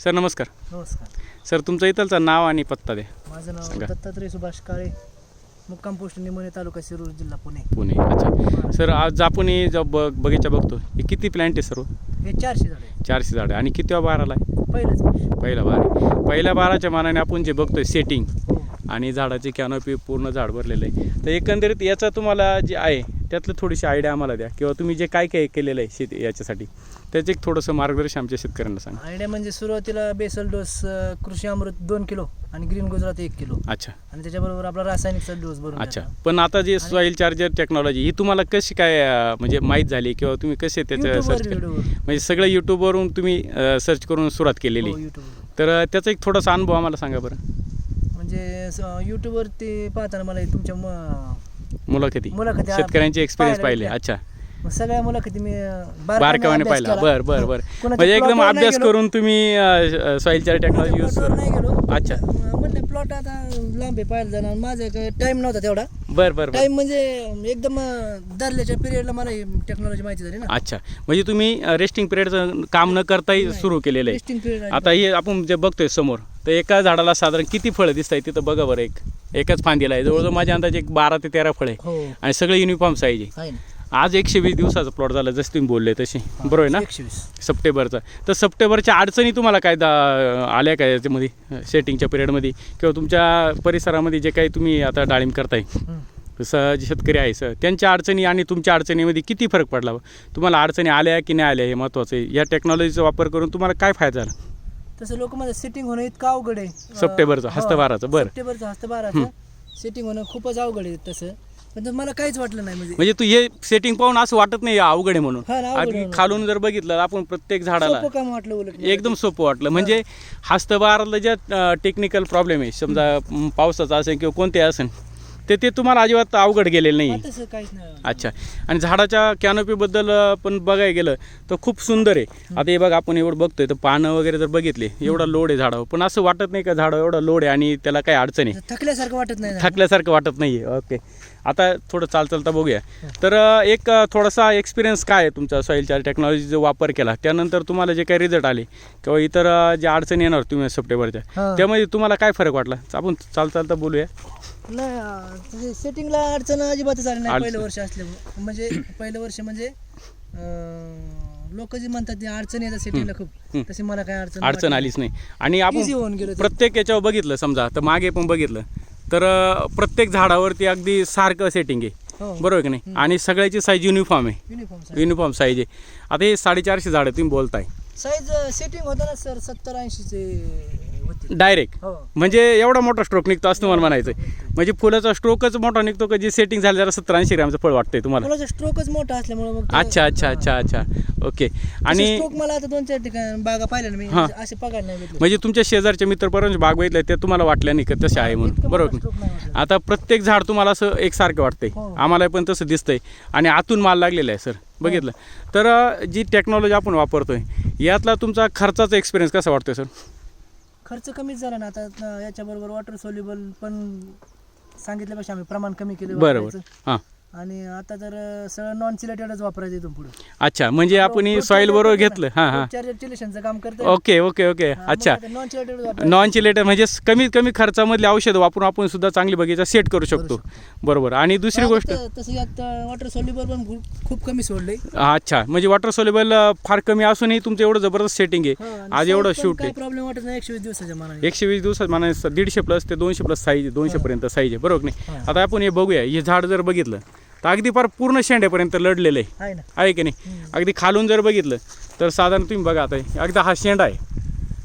Sir नमस्कार. नमस्कार. Sir तुमचं इथलचं नाव आणि पत्ता द्या. माझं नाव सांगा. दत्तात्रय सुभाष काळे मुक्काम पोस्ट निमोने तालुका शिरूर जिल्हा पुणे. पुणे अच्छा. सर आज आपण हे जो ब बगीचा बघतो हे किती प्लॅन्ट आहे सर्व हे चारशे झाडे चारशे झाडं. आणि किती बाराला आहे? पहिलंच वर्ष. पहिला बार आहे. पहिल्या बाराच्या मानाने आपण जे बघतोय सेटिंग हो. आणि झाडाची कॅनोपी पूर्ण झाड भरलेलं आहे. तर एकंदरीत याचा तुम्हाला जे आहे त्यातलं थोडीशी आयडिया आम्हाला द्या. किंवा तुम्ही जे काय काय केलेलं आहे शेती याच्यासाठी त्याचे एक थोडंसं मार्गदर्शन आमच्या शेतकऱ्यांना सांगा. आयडिया म्हणजे सुरुवातीला बेसल डोस अं, कृषी अमृत दोन किलो आणि ग्रीन गुजरात एक किलो. अच्छा. आणि त्याच्याबरोबर आपला रासायनिकचा डोस भरून अच्छा. द्यायचा. पण आता जे सॉईल चार्जर टेक्नॉलॉजी ही तुम्हाला कशी काय अं, म्हणजे माहीत झाली किंवा तुम्ही कसे त्याचं YouTube वर सर्च केलं. म्हणजे सगळं यूट्यूबवरून तुम्ही सर्च करून सुरुवात केलेली. हो, YouTube तर अं, त्याचा एक थोडासा अनुभव आम्हाला सांगा बरं. म्हणजे स- YouTube वरती पाहताना मला हे तुमच्या म- मुलाखती. मुलाखती. शेतकऱ्यांचे एक्सपिरियन्स पाहिले. अच्छा. मग सगळ्या मुलाखती मी अं, बारकावाने पाहिला. बर बर बर. म्हणजे एकदम अभ्यास. करून तुम्ही सॉईल चार्जर टेक्नॉलॉजी यूज नाही गेलो. अच्छा. प्लॉट आता लांब आहे पाहायला जाणार. माझं काय टाइम नव्हता तेवढा. बर बर टाइम म्हणजे एकदम अं, धरल्याच्या पिरियडला मला टेक्नॉलॉजी माहिती झाली ना. अच्छा. म्हणजे तुम्ही रेस्टिंग पिरियडचं काम न करताही. सुरू केलेलं आहे. आहे. आता हे आपण जे बघतोय समोर तर एका झाडाला साधारण किती फळं दिसत आहेत तिथं बघा बरं एक. एकच फांदीला आहे. जवळजवळ माझ्या अंदाजे एक बारा ते तेरा फळे हो. आणि सगळे युनिफॉर्म साईज आहे. आहे आज एकशे वीस दिवसाचा प्लॉट झाला जसं तुम्ही बोलले तशी. बरोबर आहे ना? एकशे वीस सप्टेंबरचा. तर सप्टेंबरच्या अडचणी तुम्हाला काय दा आल्या काय याच्यामध्ये सेटिंगच्या पिरियडमध्ये किंवा तुमच्या परिसरामध्ये जे काही तुम्ही आता डाळिंब करताय. जसं जे शेतकरी आहे सर त्यांच्या अडचणी आणि तुमच्या अडचणीमध्ये किती फरक पडला? तुम्हाला अडचणी आल्या की नाही आल्या हे महत्त्वाचं आहे. या टेक्नॉलॉजीचा वापर करून तुम्हाला काय फायदा झाला? तसं लोक माझं सेटिंग होणं इतकं अवघड आहे. सप्टेंबरचं, हस्तभाराचं, बरं. सप्टेंबरचं हस्तभाराचं. सेटिंग होणं खूपच अवघड आहे तसं. ते मला काहीच वाटलं नाही म्हणजे म्हणजे तू हे सेटिंग पाहून असं वाटत नाही अवघड आहे म्हणून हा ना, अवघड. खालून जर बघितलं आपण प्रत्येक झाडाला सोपं काम वाटलं उलट मला. एकदम सोपं वाटलं म्हणजे हस्तभाराला ज्या टेक्निकल प्रॉब्लेम आहे समजा म, पावसाचा असेल किंवा कोणते असेल ते ते तुम्हाला अजिबात अवघड गेलेलं नाही. तसं काहीच नाही. अच्छा. आणि झाडाच्या कॅनोपीबद्दल पण बघायला गेलं तर खूप सुंदर आहे. आता हे बघा आपण एवढं बघतोय तर पानं वगैरे जर बघितले. एवढा लोड आहे झाडावर. पण असं वाटत नाही का झाडावर एवढा लोड आहे आणि त्याला काही अडचण आहे? थकल्यासारखं वाटत नाही. थकल्यासारखं वाटत नाही ओके. आता थोडं चाल चालता बघूया तर एक थोडासा एक्सपिरियन्स काय आहे तुमचा सॉईल टेक्नॉलॉजीचा वापर केला? त्यानंतर तुम्हाला जे काही रिझल्ट आले किंवा इतर ज्या अडचणी येणार तुम्ही सप्टेंबरच्या. त्यामध्ये तुम्हाला काय फरक वाटला? आपण चाल चालता बोलूया. नाही सेटिंगला अडचण अजिबातच आली नाही अडचण. पहिलं वर्ष असल्यामुळे. म्हणजे पहिलं वर्ष म्हणजे लोक जे म्हणतात ते अडचण येतात सेटिंगला खूप. तशी मला काय अडचण अडचण आलीच नाही. आणि Easy होऊन आपण गेलं ते. प्रत्येक याच्यावर बघितलं समजा तर मागे पण बघितलं. तर अ, प्रत्येक झाडावरती अगदी सारखं सेटिंग आहे. हो. बरोबर की नाही? आणि सगळ्याची साईज युनिफॉर्म आहे. युनिफॉर्म युनिफॉर्म साईज आहे. आता हे साडेचारशे झाडं तुम्ही बोलताय. साईज सेटिंग होतं ना सर सत्तर ऐंशीचे डायरेक्ट हो. म्हणजे एवढा मोठा स्ट्रोक निघतो असं तुम्हाला म्हणायचं म्हणजे फुलाचा स्ट्रोकच मोठा निघतो का जे सेटिंग झालं जरा सत्तर ऐंशी ग्रॅमचं फळ वाटतंय तुम्हाला? मुलाचा स्ट्रोकच मोठा असल्यामुळे मग ते- अच्छा अच्छा हा. अच्छा अच्छा. ओके. आणि स्ट्रोक मला आता दोन चार ठिकाणी बागा पाहिल्या ना मी हा. असे पगार नाही भेटले. म्हणजे तुमच्या शेजारच्या मित्रपर्यंत बाग बघितलं ते तुम्हाला वाटलं नाही का? तसे आहे म्हणून. इतकं बरोबर मोठं की stroke नाही वाटलं. आता प्रत्येक झाड तुम्हाला असं एकसारखं वाटतंय. हो. आम्हाला पण तसं दिसतंय. आणि आतून माल लागलेला आहे सर. बघितलं. तर अं, जी टेक्नॉलॉजी आपण वापरतोय यातला तुमचा खर्चाचा एक्सपिरियन्स कसा वाटतोय सर? खर्च कमीच झाला ना आता याच्याबरोबर वॉटर सोल्युबल पण सांगितल्यापेक्षा आम्ही प्रमाण कमी केले बरोबर वापरायचं. हां आणि आता तर सगळं नॉन चिलेटेडच वापरायचं इथून पुढे. अच्छा म्हणजे आपण सॉईल बरोबर घेतलं. हां हां. चार्जर काम करतं ओके ओके ओके. अच्छा. नॉन चिलेटेड नॉन चिलेटर म्हणजे कमीत कमी खर्चामधली औषधं वापरून आपण सुद्धा चांगली बगीचा सेट करू शकतो. बरोबर. आणि दुसरी गोष्ट तसं वॉटर सोल्युबल पण खूप- कमी सोडले अच्छा म्हणजे वॉटर सोलेबल फार कमी असूनही तुमचं एवढं जबरदस्त सेटिंग आहे. आज एवढं शूट आहे. प्रॉब्लेम वाटत नाही एकशे वीस दिवसाच्या मनाने. एकशे वीस दिवसात मला दीडशे प्लस ते दोनशे प्लस साईज दोनशे पर्यंत साईज आहे. बरोबर नाही. आता आपण हे बघूया. हे झाड जर बघितलं तर अगदी फार पूर्ण शेंड्यापर्यंत लढलेलं. आहे आहे ना. आहे की नाही? अगदी खालून जर बघितलं तर साधारण तुम्ही बघा आता अगदी हा शेंडा आहे.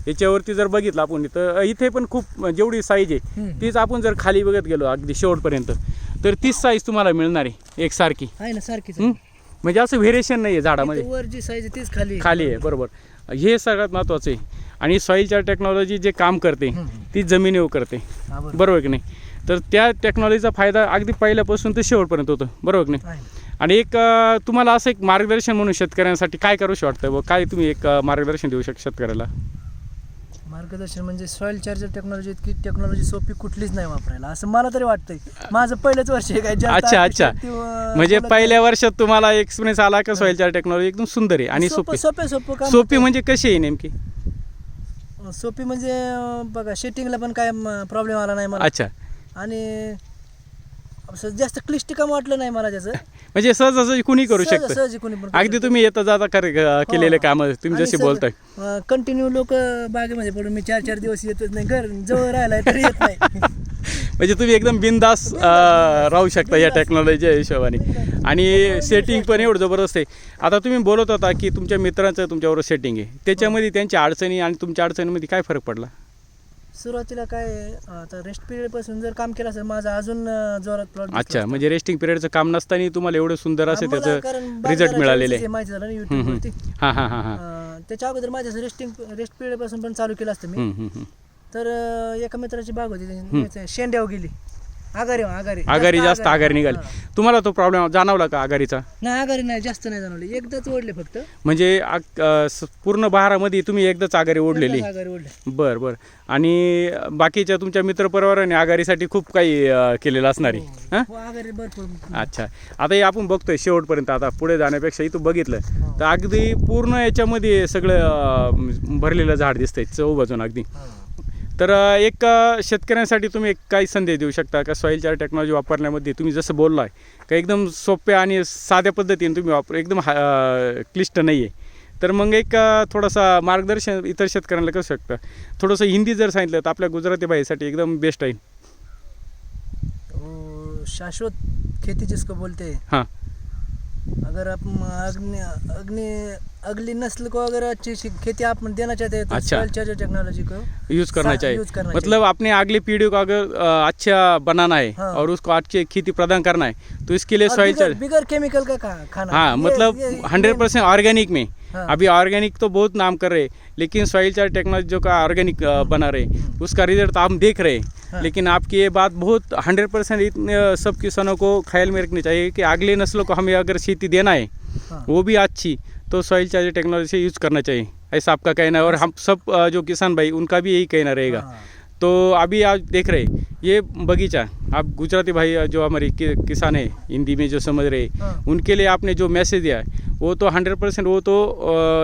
याच्यावरती जर बघितलं आपण तर इथे पण खूप जेवढी साईज आहे. तीच आपण जर खाली बघत गेलो अगदी शेवटपर्यंत तर तीच साईज तुम्हाला मिळणार आहे एकसारखी आहे ना सारखीच हं? म्हणजे असं व्हेरिएशन नाही आहे झाडामध्ये. इथं वर जी साईज आहे तीच खाली आहे. खाली आहे बरोबर. हे सगळ्यात महत्त्वाचं आहे. आणि सॉईलच्या टेक्नॉलॉजी जे काम करते. ती जमिनीवर करते. बरोबर की नाही? तर त्या टेक्नॉलॉजीचा फायदा अगदी पहिल्यापासून ते शेवटपर्यंत होतो. बरोबर नाही. आणि एक तुम्हाला असं एक मार्गदर्शन म्हणून शेतकऱ्यांसाठी काय करू वाटतं व काय तुम्ही एक मार्गदर्शन देऊ शकता शेतकऱ्याला? मार्गदर्शन म्हणजे सॉइल चार्जर टेक्नॉलॉजी इतकी टेक्नॉलॉजी सोपी कुठलीच नाही वापरायला. असं मला तरी वाटतंय. माझं पहिलंच वर्ष आहे काय? अच्छा अच्छा. म्हणजे पहिल्या वर्षात तुम्हाला एक्सपिरियन्स आला का सॉईलच्या टेक्नॉलॉजी एकदम सुंदर आहे. आणि सोपं सोपी. सोपे सोपं म्हणजे कशी आहे नेमकी? सोपी म्हणजे बघा शेटिंगला पण काय प्रॉब्लेम आला नाही मला. अच्छा. आणि असं जास्त क्लिष्ट काम वाटलं नाही मला त्याचं. म्हणजे सहजासहजी कुणी करू सहज- शकतं? सहज कोणी पण करू अगदी. तुम्ही येता जाता कर केलेले काम तुम्ही जसे बोलताय. कंटिन्यू लोक बागेमध्ये पडून मी चार चार दिवस येतच नाही. घर जवळ राहिलाय तरी येत नाही. म्हणजे तुम्ही एकदम बिंदास राहू शकता या टेक्नॉलॉजीच्या हिशोबाने. आणि सेटिंग पण एवढं जबरदस्त आहे. आता तुम्ही बोलत होता की तुमच्या मित्रांचं तुमच्याबरोबर सेटिंग आहे. त्याच्यामध्ये त्यांच्या अडचणी आणि तुमच्या अडचणीमध्ये काय फरक पडला? सुरुवातीला काय आता रेस्ट पिरियडपासून जर काम केलं असेल माझं अजून जोरात प्लॉट अच्छा म्हणजे रेस्टिंग पिरियडचं काम नसताना तुम्हाला एवढं सुंदर असे त्याचं रिझल्ट मिळालेले आहे. माहिती झालं ना हां हां हां हां. त्याच्या अगोदर माझ्या रेस्टिंग रेस्ट पिरियडपासून पण चालू केलं असतं मी. तर एका मित्राची बाग होती शेंड्यावर गेली. आगारी आगारी आघारी. जास्त आघारी निघाली. तुम्हाला तो प्रॉब्लेम जाणवला का आघारीचा? नाही आगारी नाही जास्त नाही जाणवली. एकदाच ओढले फक्त. म्हणजे आग- अं, स- पूर्ण बहारामध्ये तुम्ही एकदाच आघारी ओढलेली. ओढले. बर बर. आणि बाकीच्या तुमच्या मित्रपरिवाराने आघारीसाठी खूप काही अं, केलेलं असणार आहे. हां. हो, भरपूर. अच्छा. आता हे आपण बघतोय शेवटपर्यंत. आता पुढे जाण्यापेक्षा इथं बघितलं. तर अगदी पूर्ण याच्यामध्ये सगळं अं, भरलेलं झाड दिसतंय. चौ बाजून अगदी तर एक शेतकऱ्यांसाठी तुम्ही एक काही संदेश देऊ शकता का? सॉईल चार टेक्नॉलॉजी वापरण्यामध्ये तुम्ही जसं बोललाय का एकदम सोप्या आणि साध्या पद्धतीने तुम्ही वापर एकदम हा- क्लिष्ट नाही आहे तर मग एक थोडासा मार्गदर्शन इतर शेतकऱ्यांना करू शकता. थोडंसं हिंदी जर सांगितलं तर आपल्या गुजराती भाईसाठी एकदम बेस्ट आहे शाश्वत खेती जिसको बोलते हैं हाँ. अगर आप अग्नि अग्नि अगली नस्ल को अगर अच्छी खेती आप देना चाहते हैं तो अच्छा। charger टेक्नोलॉजी को यूज़ करना चाहिए यूज़ करना मतलब अपने अगली पीढ़ी को अगर अच्छा बनाना है हाँ। और उसको अच्छी खेती प्रदान करना है तो इसके लिए सॉइल बिगर, चल बिगर केमिकल का खाना हाँ मतलब हंड्रेड परसेंट ऑर्गेनिक में हाँ। अभी ऑर्गेनिक तो बहुत नाम कर रहे लेकिन सॉइल चार्ज टेक्नोलॉजी जो का ऑर्गेनिक बना रहे हैं, उसका रिजल्ट आप देख रहे हैं हाँ। लेकिन आपकी ये बात बहुत हंड्रेड परसेंट इतने सब किसानों को ख्याल में रखनी चाहिए कि अगले नस्लों को हमें अगर खेती देना है हाँ। वो भी अच्छी तो सॉइल चार्ज टेक्नोलॉजी से यूज़ करना चाहिए ऐसा आपका कहना है और हम सब जो किसान भाई उनका भी यही कहना रहेगा हाँ। तो अभी आप देख रहे ये बगीचा आप गुजराती भाई जो हमारे कि, किसान है हिंदी में जो समझ रहे हैं। उनके लिए आपने जो मैसेज दिया है वो तो हंड्रेड परसेंट वो तो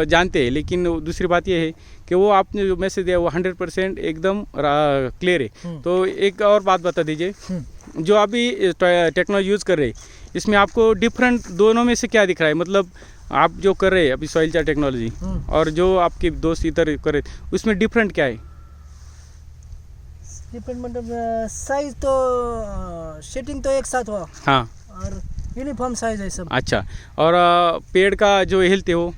जानते हैं लेकिन दूसरी बात ये है कि वो आपने जो मैसेज दिया वो हंड्रेड परसेंट एकदम क्लियर है हम्म। तो एक और बात बता दीजिए हम्म। जो अभी टेक्नोलॉजी यूज़ कर रहे इसमें आपको डिफरेंट दोनों में से क्या दिख रहा है मतलब आप जो कर रहे हैं अभी सॉइल चार टेक्नोलॉजी। और जो आपके दोस्त इधर कर रहे उसमें डिफरेंट क्या है डिपेंड मतलब साइज़ तो शेटिंग तो एक साथ हुआ। हाँ। और यूनिफॉर्म साइज़ है सब। अच्छा। और पेड़ का जो हेल्थ है वो?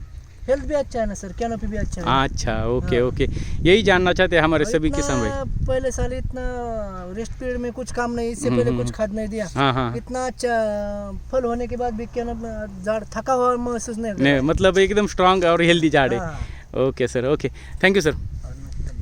हेल्थ भी अच्छा है ना सर कैनोपी भी अच्छा है। अच्छा ओके हाँ। ओके यही जानना चाहते हैं हमारे सभी किसान भाई। पहले साल इतना रेस्ट पीरियड में कुछ काम नहीं इससे हम्म, पहले हम्म, कुछ खाद नहीं दिया। हाँ हाँ। इतना अच्छा फल होने के बाद भी क्या झाड़ थका हुआ महसूस नहीं नहीं मतलब एकदम स्ट्रांग और हेल्दी झाड़ हाँ। Okay sir okay thank you sir